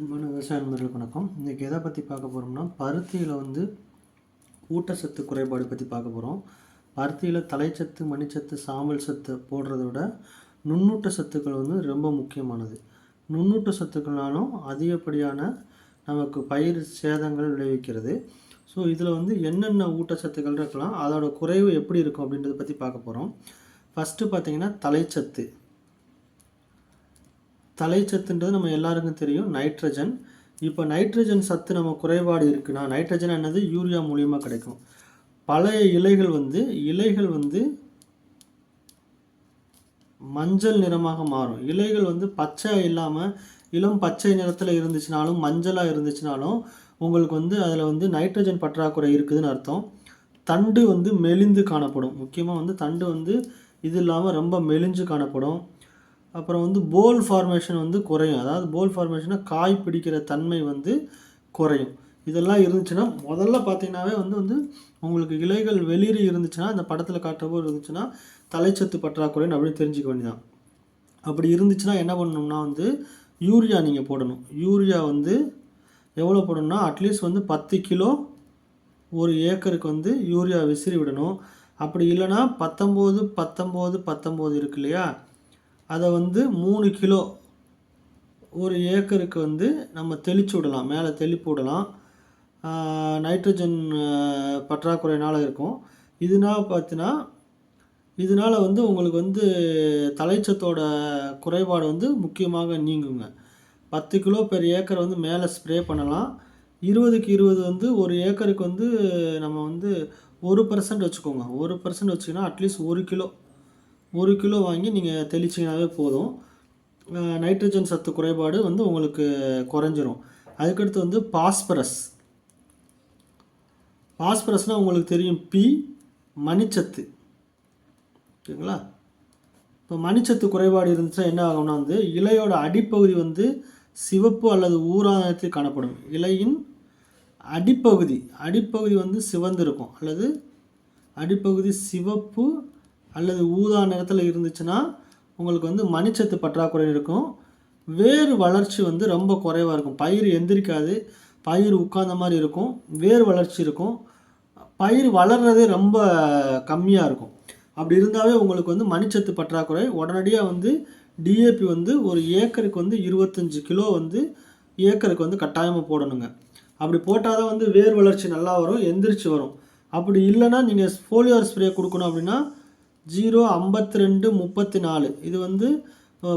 அன்பான விவசாய நண்பர்களுக்கு வணக்கம். இன்றைக்கி எதை பற்றி பார்க்க போகிறோம்னா பருத்தியில் வந்து ஊட்டச்சத்து குறைபாடு பற்றி பார்க்க போகிறோம் பருத்தியில் தலைச்சத்து மணிச்சத்து சாம்பல் சத்து போடுறத விட நுண்ணூட்ட சத்துக்கள் வந்து ரொம்ப முக்கியமானது. நுண்ணூட்ட சத்துக்கள்னாலும் அதிகப்படியான நமக்கு பயிர் சேதங்கள் விளைவிக்கிறது. ஸோ இதில் வந்து என்னென்ன ஊட்டச்சத்துக்கள் இருக்கலாம் அதோட குறைவு எப்படி இருக்கும் அப்படின்றத பற்றி பார்க்க போகிறோம் ஃபஸ்ட்டு பார்த்தீங்கன்னா தலைச்சத்து. தலைச்சத்துன்றது நம்ம எல்லாருக்கும் தெரியும் நைட்ரஜன் இப்போ நைட்ரஜன் சத்து நம்ம குறைபாடு இருக்குன்னா நைட்ரஜன் என்னது? யூரியா மூலியமாக கிடைக்கும். பழைய இலைகள் வந்து இலைகள் வந்து மஞ்சள் நிறமாக மாறும். இலைகள் வந்து பச்சை இல்லாமல் இளம் பச்சை நிறத்தில் இருந்துச்சுனாலும் மஞ்சளாக இருந்துச்சுனாலும் உங்களுக்கு வந்து அதில் வந்து நைட்ரஜன் பற்றாக்குறை இருக்குதுன்னு அர்த்தம். தண்டு வந்து மெலிந்து காணப்படும். முக்கியமாக வந்து தண்டு வந்து இது இல்லாமல் ரொம்ப மெலிஞ்சு காணப்படும். அப்புறம் வந்து போல் ஃபார்மேஷன் வந்து குறையும். அதாவது போல் ஃபார்மேஷனாக காய் பிடிக்கிற தன்மை வந்து குறையும். இதெல்லாம் இருந்துச்சுன்னா முதல்ல பார்த்தீங்கன்னாவே வந்து வந்து உங்களுக்கு இலைகள் வெளிரி இருந்துச்சுன்னா அந்த படத்தில் காட்டுறப்போ இருந்துச்சுன்னா தலைச்சத்து பற்றாக்குறைன்னு அப்படின்னு தெரிஞ்சுக்க வேண்டியதான் அப்படி இருந்துச்சுன்னா என்ன பண்ணணும்னா வந்து யூரியா நீங்கள் போடணும். யூரியா வந்து எவ்வளோ போடணும்னா அட்லீஸ்ட் வந்து பத்து கிலோ ஒரு ஏக்கருக்கு வந்து யூரியா விசிறி விடணும். அப்படி இல்லைன்னா பத்தொம்போது பத்தொம்போது பத்தொம்போது இருக்கு இல்லையா? அதை வந்து மூணு கிலோ ஒரு ஏக்கருக்கு வந்து நம்ம தெளிச்சு விடலாம் மேலே தெளிப்பு விடலாம். நைட்ரஜன் பற்றாக்குறையினால் இருக்கும். இதனால் பார்த்தீங்கன்னா இதனால் வந்து உங்களுக்கு வந்து தலைச்சத்தோட குறைபாடு வந்து முக்கியமாக நீங்குங்க. பத்து கிலோ பெர் ஏக்கர் வந்து மேலே ஸ்ப்ரே பண்ணலாம். இருபதுக்கு இருபது வந்து ஒரு ஏக்கருக்கு வந்து நம்ம வந்து ஒரு பர்சன்ட் வச்சுக்கோங்க. ஒரு பர்சன்ட் வச்சிங்கன்னா அட்லீஸ்ட் ஒரு கிலோ ஒரு கிலோ வாங்கி நீங்கள் தெளிச்சிங்கனாவே போதும். நைட்ரஜன் சத்து குறைபாடு வந்து உங்களுக்கு குறைஞ்சிரும். அதுக்கடுத்து வந்து பாஸ்பரஸ் பாஸ்பரஸ்னால் உங்களுக்கு தெரியும் பி மணிச்சத்து. ஓகேங்களா? இப்போ மணிச்சத்து குறைபாடு இருந்துச்சுன்னா என்ன ஆகும்னா வந்து இலையோட அடிப்பகுதி வந்து சிவப்பு அல்லது ஊரானத்தில் காணப்படும். இலையின் அடிப்பகுதி அடிப்பகுதி வந்து சிவந்திருக்கும். அல்லது அடிப்பகுதி சிவப்பு அல்லது ஊதா நிறத்தில் இருந்துச்சுன்னா உங்களுக்கு வந்து மணிச்சத்து பற்றாக்குறை இருக்கும். வேர் வளர்ச்சி வந்து ரொம்ப குறைவாக இருக்கும். பயிர் எந்திரிக்காது. பயிர் உட்கார்ந்த மாதிரி இருக்கும். வேர் வளர்ச்சி இருக்கும். பயிர் வளர்கிறதே ரொம்ப கம்மியாக இருக்கும். அப்படி இருந்தாவே உங்களுக்கு வந்து மணிச்சத்து பற்றாக்குறை. உடனடியாக வந்து டிஏபி வந்து ஒரு ஏக்கருக்கு வந்து இருபத்தஞ்சி கிலோ வந்து ஏக்கருக்கு வந்து கட்டாயமாக போடணுங்க. அப்படி போட்டால் தான் வந்து வேர் வளர்ச்சி நல்லா வரும். எந்திரிச்சு வரும். அப்படி இல்லைன்னா நீங்கள் ஃபோலியார் ஸ்ப்ரே கொடுக்கணும் அப்படின்னா ஜீரோ ஐம்பத்தி ரெண்டு முப்பத்தி நாலு இது வந்து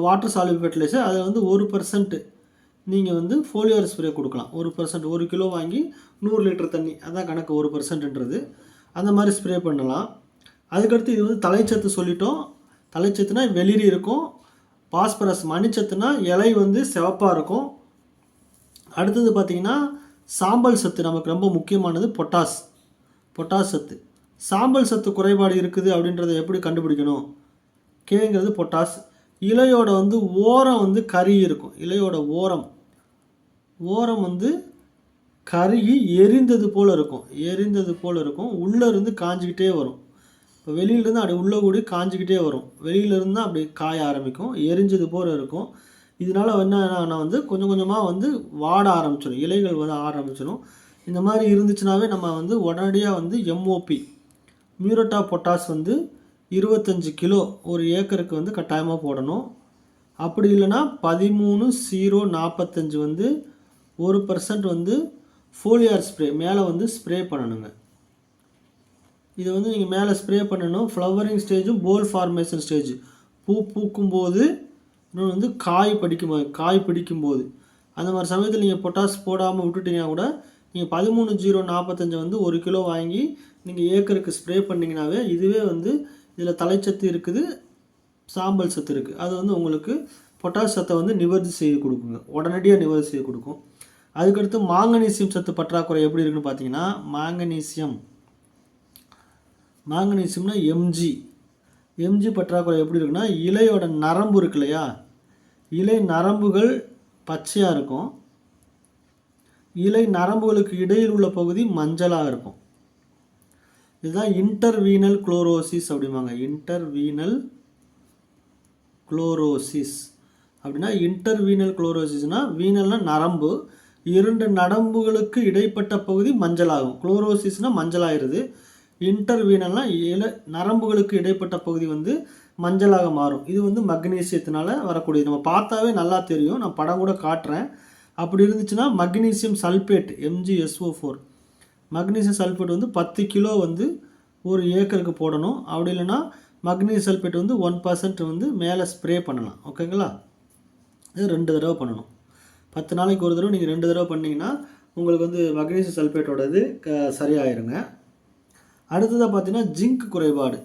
வாட்டர் சாலிபிள் ஃபெர்டிலைசர் அதில் வந்து ஒரு பர்சன்ட்டு நீங்கள் வந்து ஃபோலியோர் ஸ்ப்ரே கொடுக்கலாம். ஒரு பர்சன்ட் ஒரு கிலோ வாங்கி நூறு லிட்டர் தண்ணி. அதான் கணக்கு ஒரு பர்சன்ட்ன்றது அந்த மாதிரி ஸ்ப்ரே பண்ணலாம். அதுக்கடுத்து இது வந்து தலைச்சத்து சொல்லிட்டோம். தலைச்சத்துனா வெளிரி இருக்கும். பாஸ்பரஸ் மணிச்சத்துனா இலை வந்து சிவப்பாக இருக்கும். அடுத்தது பார்த்திங்கன்னா சாம்பல் சத்து நமக்கு ரொம்ப முக்கியமானது பொட்டாஸ். பொட்டாஸ் சத்து. சாம்பல் சத்து குறைபாடு இருக்குது அப்படின்றத எப்படி கண்டுபிடிக்கணும்? கேங்கிறது பொட்டாஸ் இலையோட வந்து ஓரம் வந்து கறி இருக்கும். இலையோட ஓரம். ஓரம் வந்து கருகி எரிந்தது போல் இருக்கும். எரிந்தது போல் இருக்கும். உள்ளே இருந்து காஞ்சிக்கிட்டே வரும். இப்போ வெளியிலேருந்து அப்படி உள்ளே கூடி காஞ்சிக்கிட்டே வரும். வெளியிலேருந்து தான் அப்படி காய ஆரம்பிக்கும். எரிஞ்சது போல் இருக்கும். இதனால் என்ன வந்து கொஞ்சம் கொஞ்சமாக வந்து வாட ஆரம்பிச்சிடும் இலைகள் வந்து ஆரம்பிச்சிடும் இந்த மாதிரி இருந்துச்சுனாவே நம்ம வந்து உடனடியாக வந்து எம்ஓபி மியூரட்டா பொட்டாஸ் வந்து இருபத்தஞ்சி கிலோ ஒரு ஏக்கருக்கு வந்து கட்டாயமாக போடணும். அப்படி இல்லைன்னா பதிமூணு ஜீரோ நாற்பத்தஞ்சு வந்து ஒரு பர்சன்ட் வந்து ஃபோலியார் ஸ்ப்ரே மேலே வந்து ஸ்ப்ரே பண்ணணுங்க. இதை வந்து நீங்கள் மேலே ஸ்ப்ரே பண்ணணும். ஃப்ளவரிங் ஸ்டேஜும் போல் ஃபார்மேஷன் ஸ்டேஜ் பூ பூக்கும்போது இன்னொன்று வந்து காய் படிக்கும் காய் பிடிக்கும்போது. அந்த மாதிரி சமயத்தில் நீங்கள் பொட்டாஸ் போடாமல் விட்டுட்டீங்கன்னா கூட நீங்கள் பதிமூணு ஜீரோ நாற்பத்தஞ்சு வந்து ஒரு கிலோ வாங்கி நீங்கள் ஏக்கருக்கு ஸ்ப்ரே பண்ணிங்கனாவே இதுவே வந்து இதில் தலைச்சத்து இருக்குது சாம்பல் சத்து இருக்குது அது வந்து உங்களுக்கு பொட்டாஷ் சத்தை வந்து நிவர்த்தி செய்து கொடுக்குங்க. உடனடியாக நிவர்த்தி செய்து கொடுக்கும். அதுக்கடுத்து மாங்கனீசியம் சத்து பற்றாக்குறை எப்படி இருக்குன்னு பார்த்தீங்கன்னா மாங்கனீசியம். மாங்கனீசியம்னா எம்ஜி எம்ஜி பற்றாக்குறை எப்படி இருக்குன்னா இலையோட நரம்பு இருக்கு இல்லையா? இலை நரம்புகள் பச்சையாக இருக்கும். இலை நரம்புகளுக்கு இடையில் உள்ள பகுதி மஞ்சளாக இருக்கும். இதுதான் இன்டர்வீனல் குளோரோசிஸ் அப்படிம்பாங்க. இன்டர்வீனல் குளோரோசிஸ் அப்படின்னா இன்டர்வீனல் குளோரோசிஸ்னால் வீனல்னால் நரம்பு இரண்டு நரம்புகளுக்கு இடைப்பட்ட பகுதி மஞ்சளாகும். குளோரோசிஸ்னால் மஞ்சளாயிருது. இன்டர்வீனல்னால் இல நரம்புகளுக்கு இடைப்பட்ட பகுதி வந்து மஞ்சளாக மாறும். இது வந்து மக்னீசியத்தினால வரக்கூடியது. நம்ம பார்த்தாவே நல்லா தெரியும். நான் படம் கூட காட்டுறேன். அப்படி இருந்துச்சுன்னா magnesium sulphate MGSO four magnesium sulphate வந்து பத்து கிலோ வந்து ஒரு ஏக்கருக்கு போடணும். அப்படி இல்லைன்னா மக்னீசியம் சல்பேட் வந்து ஒன் பர்சன்ட் வந்து மேலே ஸ்ப்ரே பண்ணலாம். ஓகேங்களா? இது ரெண்டு தடவை பண்ணணும். பத்து நாளைக்கு ஒரு தடவை நீங்கள் ரெண்டு தடவை பண்ணிங்கன்னா உங்களுக்கு வந்து மக்னீசியம் சல்பேட்டோட இது க சரியாயிருங்க. அடுத்ததாக பார்த்தீங்கன்னா ஜிங்க் குறைபாடு.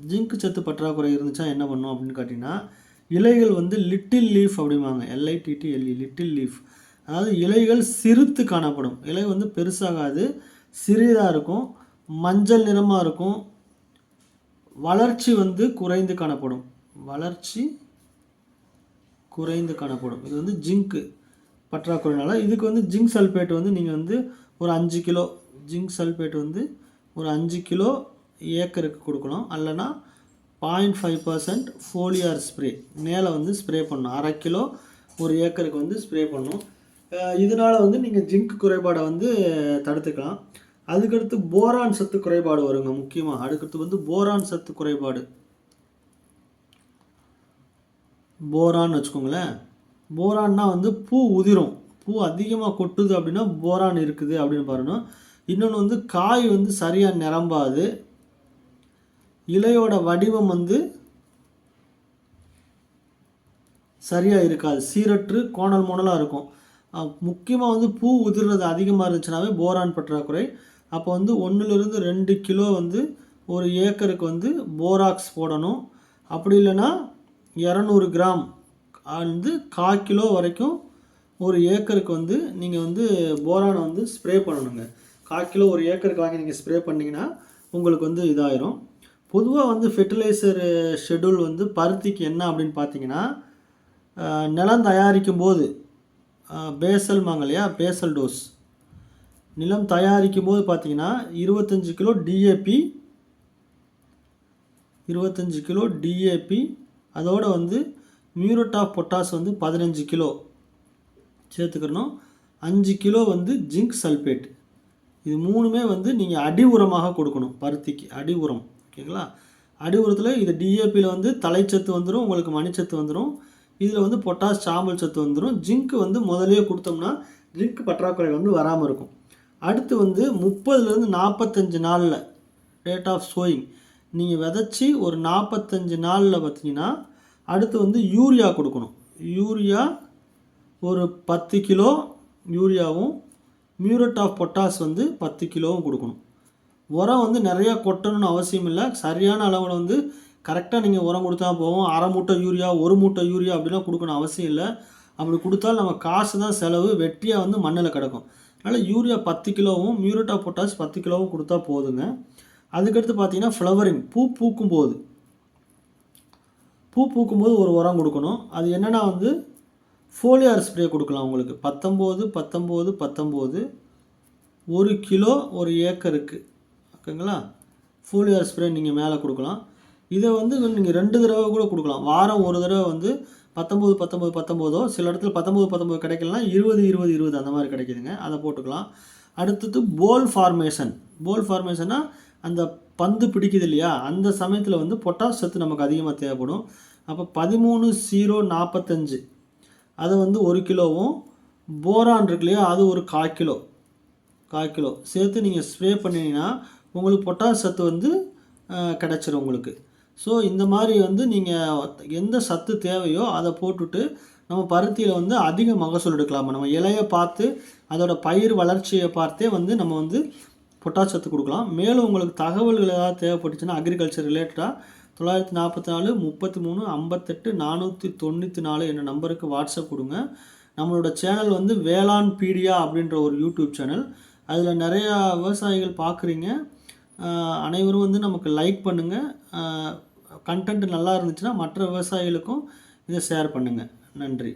ஜிங்க் சத்து பற்றாக்குறை இருந்துச்சா என்ன பண்ணும் அப்படின்னு கேட்டிங்கன்னா இலைகள் வந்து லிட்டில் லீஃப் அப்படிம்பாங்க. L I T T L E little leaf. அதாவது இலைகள் சிறுத்து காணப்படும். இலை வந்து பெருசாகாது சிறிதாக இருக்கும் மஞ்சள் நிறமாக இருக்கும் வளர்ச்சி வந்து குறைந்து காணப்படும். வளர்ச்சி குறைந்து காணப்படும். இது வந்து ஜிங்க்கு பற்றாக்குறைனால. இதுக்கு வந்து ஜிங்க் சல்பேட் வந்து நீங்கள் வந்து ஒரு அஞ்சு கிலோ ஜிங்க் சல்பேட் வந்து ஒரு அஞ்சு கிலோ ஏக்கருக்கு கொடுக்கணும். அல்லனா point five percent foliar spray மேலே வந்து ஸ்ப்ரே பண்ணணும். அரை கிலோ ஒரு ஏக்கருக்கு வந்து ஸ்ப்ரே பண்ணணும். இதனால் வந்து நீங்கள் ஜிங்க் குறைபாடை வந்து தடுத்துக்கலாம். அதுக்கடுத்து போரான் சத்து குறைபாடு வருங்க முக்கியமாக அதுக்கடுத்து வந்து போரான் சத்து குறைபாடு. போரான்னு வச்சுக்கோங்களேன். போரான்னா வந்து பூ உதிரும். பூ அதிகமாக கொட்டுது அப்படின்னா போரான் இருக்குது அப்படின்னு பாருணும் இன்னொன்று வந்து காய் வந்து சரியாக நிரம்பாது. இலையோட வடிவம் வந்து சரியாக இருக்காது. சீரற்று கோணல் மோனலாக இருக்கும். முக்கியமாக வந்து பூ உதிர்றது அதிகமாக இருந்துச்சுனாவே போரான் பற்றாக்குறை. அப்போ வந்து ஒன்றுலேருந்து ரெண்டு கிலோ வந்து ஒரு ஏக்கருக்கு வந்து போராக்ஸ் போடணும். அப்படி இல்லைன்னா இரநூறு கிராம் வந்து கால் கிலோ வரைக்கும் ஒரு ஏக்கருக்கு வந்து நீங்கள் வந்து போரானை வந்து ஸ்ப்ரே பண்ணணுங்க. கால் கிலோ ஒரு ஏக்கருக்கு வாங்கி நீங்கள் ஸ்ப்ரே பண்ணிங்கன்னா உங்களுக்கு வந்து இதாயிரும். பொதுவாக வந்து ஃபெர்டிலைசர் ஷெடியூல் வந்து பருத்திக்கு என்ன அப்படின்னு பார்த்தீங்கன்னா நிலம் தயாரிக்கும் போது பேசல் வாங்க இல்லையா? பேசல் டோஸ் நிலம் தயாரிக்கும் போது பார்த்தீங்கன்னா இருபத்தஞ்சி கிலோ டிஏபி இருபத்தஞ்சி கிலோ டிஏபி அதோடு வந்து மியூரட் ஆஃப் பொட்டாஸ் வந்து பதினஞ்சு கிலோ சேர்த்துக்கிறணும் அஞ்சு கிலோ வந்து ஜிங்க் சல்பேட் இது மூணுமே வந்து நீங்கள் அடி உரமாக கொடுக்கணும் பருத்திக்கு அடி உரம். ஓகேங்களா? அடி உரத்தில் இது டிஏபியில் வந்து தலைச்சத்து வந்துடும் உங்களுக்கு மணிச்சத்து வந்துடும் இதில் வந்து பொட்டாஸ் சாம்பல் சத்து வந்துடும் ஜிங்க் வந்து முதலே கொடுத்தோம்னா ஜிங்க் பற்றாக்குறை வந்து வராமல் இருக்கும். அடுத்து வந்து முப்பதுலேருந்து நாற்பத்தஞ்சு நாளில் ரேட் ஆஃப் சோயிங் நீங்கள் விதைச்சி ஒரு நாற்பத்தஞ்சு நாளில் பார்த்தீங்கன்னா அடுத்து வந்து யூரியா கொடுக்கணும். யூரியா ஒரு பத்து கிலோ யூரியாவும் மியூரட் ஆஃப் பொட்டாஸ் வந்து பத்து கிலோவும் கொடுக்கணும். உரம் வந்து நிறையா கொட்டணும்னு அவசியம் இல்லை. சரியான அளவில் வந்து கரெக்டாக நீங்கள் உரம் கொடுத்தா போகும் அரை மூட்டை யூரியா ஒரு மூட்டை யூரியா அப்படிலாம் கொடுக்கணும் அவசியம் இல்லை. அப்படி கொடுத்தாலும் நம்ம காசு தான் செலவு. வெட்டியாக வந்து மண்ணில் கிடக்கும். அதனால் யூரியா பத்து கிலோவும் மியூரட்டா பொட்டாஸ் பத்து கிலோவும் கொடுத்தா போதுங்க. அதுக்கடுத்து பார்த்தீங்கன்னா ஃப்ளவரிங் பூ பூக்கும் போது பூ பூக்கும்போது ஒரு உரம் கொடுக்கணும். அது என்னென்னா வந்து ஃபோலியார் ஸ்ப்ரே கொடுக்கலாம் உங்களுக்கு. பத்தொம்போது பத்தொம்போது பத்தொம்போது. ஒரு கிலோ ஒரு ஏக்கருக்கு. ஓகேங்களா? ஃபோலியார் ஸ்ப்ரே நீங்கள் மேலே கொடுக்கலாம். இதை வந்து நீங்கள் ரெண்டு தடவை கூட கொடுக்கலாம். வாரம் ஒரு தடவை வந்து பத்தொம்போது பத்தொம்போது பத்தொம்போதோ சில இடத்துல பத்தொம்போது பத்தொம்போது கிடைக்கலாம் இருபது இருபது இருபது அந்த மாதிரி கிடைக்குதுங்க. அதை போட்டுக்கலாம். அடுத்தது போல் ஃபார்மேஷன் போல் ஃபார்மேஷன்னா அந்த பந்து பிடிக்குது இல்லையா? அந்த சமயத்தில் வந்து பொட்டாஸ் சத்து நமக்கு அதிகமாக தேவைப்படும். அப்போ பதிமூணு ஜீரோ நாற்பத்தஞ்சு அதை வந்து ஒரு கிலோவும் போரான் இருக்கு இல்லையா? அது ஒரு கால் கிலோ. கால் கிலோ. சேர்த்து நீங்கள் ஸ்ப்ரே பண்ணிங்கன்னா உங்களுக்கு பொட்டாஷ் சத்து வந்து கிடச்சிரும் உங்களுக்கு. ஸோ இந்த மாதிரி வந்து நீங்கள் எந்த சத்து தேவையோ அதை போட்டுட்டு நம்ம பருத்தியில் வந்து அதிக மகசூல் எடுக்கலாமா? நம்ம இலையை பார்த்து அதோட பயிர் வளர்ச்சியை பார்த்தே வந்து நம்ம வந்து பொட்டாஷ் சத்து கொடுக்கலாம். மேலும் உங்களுக்கு தகவல்கள் ஏதாவது தேவைப்பட்டுச்சுன்னா அக்ரிகல்ச்சர் ரிலேட்டடாக தொள்ளாயிரத்தி நாற்பத்தி நாலு முப்பத்தி மூணு ஐம்பத்தெட்டு நானூற்றி தொண்ணூற்றி நாலு என்ற நம்பருக்கு வாட்ஸ்அப் கொடுங்க. நம்மளோட சேனல் வந்து வேளாண் பீடியா அப்படின்ற ஒரு யூடியூப் சேனல். அதில் நிறையா விவசாயிகள் பார்க்குறீங்க. அனைவரும் வந்து நமக்கு லைக் பண்ணுங்கள் கண்டென்ட் நல்லா இருந்துச்சுன்னா மற்ற விவசாயிகளுக்கும் இதை ஷேர் பண்ணுங்கள் நன்றி.